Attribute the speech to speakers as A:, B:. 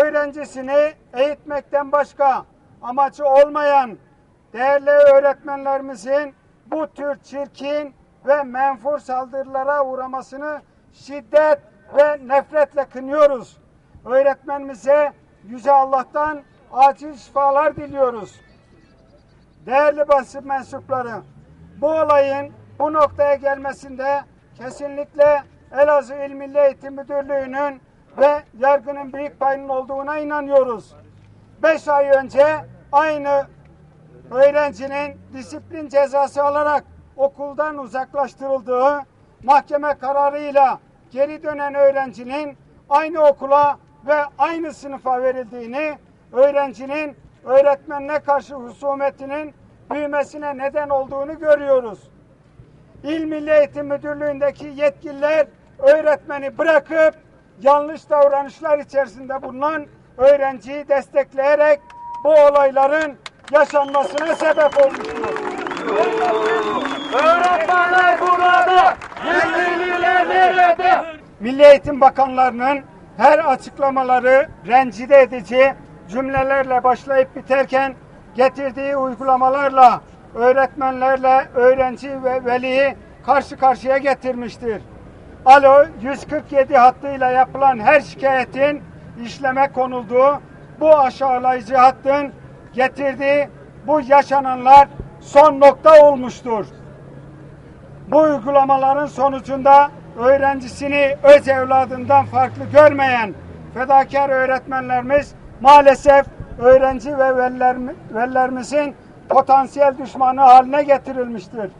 A: öğrencisini eğitmekten başka amacı olmayan değerli öğretmenlerimizin bu tür çirkin ve menfur saldırılara uğramasını şiddet ve nefretle kınıyoruz. Öğretmenimize Yüce Allah'tan acil şifalar diliyoruz. Değerli basın mensupları, bu olayın bu noktaya gelmesinde kesinlikle Elazığ İl Milli Eğitim Müdürlüğü'nün ve yargının büyük payının olduğuna inanıyoruz. Beş ay önce aynı öğrencinin disiplin cezası alarak okuldan uzaklaştırıldığı mahkeme kararıyla geri dönen öğrencinin aynı okula ve aynı sınıfa verildiğini, öğrencinin öğretmenine karşı husumetinin büyümesine neden olduğunu görüyoruz. İl Milli Eğitim Müdürlüğü'ndeki yetkililer öğretmeni bırakıp yanlış davranışlar içerisinde bulunan öğrenciyi destekleyerek bu olayların yaşanmasına sebep olmuştur.
B: Öğretmenler burada, yetkililer nerede?
A: Milli Eğitim Bakanlarının her açıklamaları rencide edici cümlelerle başlayıp biterken getirdiği uygulamalarla öğretmenlerle öğrenci ve veliyi karşı karşıya getirmiştir. Alo 147 hattıyla yapılan her şikayetin işleme konulduğu bu aşağılayıcı hattın getirdiği bu yaşananlar son nokta olmuştur. Bu uygulamaların sonucunda öğrencisini öz evladından farklı görmeyen fedakar öğretmenlerimiz maalesef öğrenci ve veliler- velilerimizin potansiyel düşmanı haline getirilmiştir.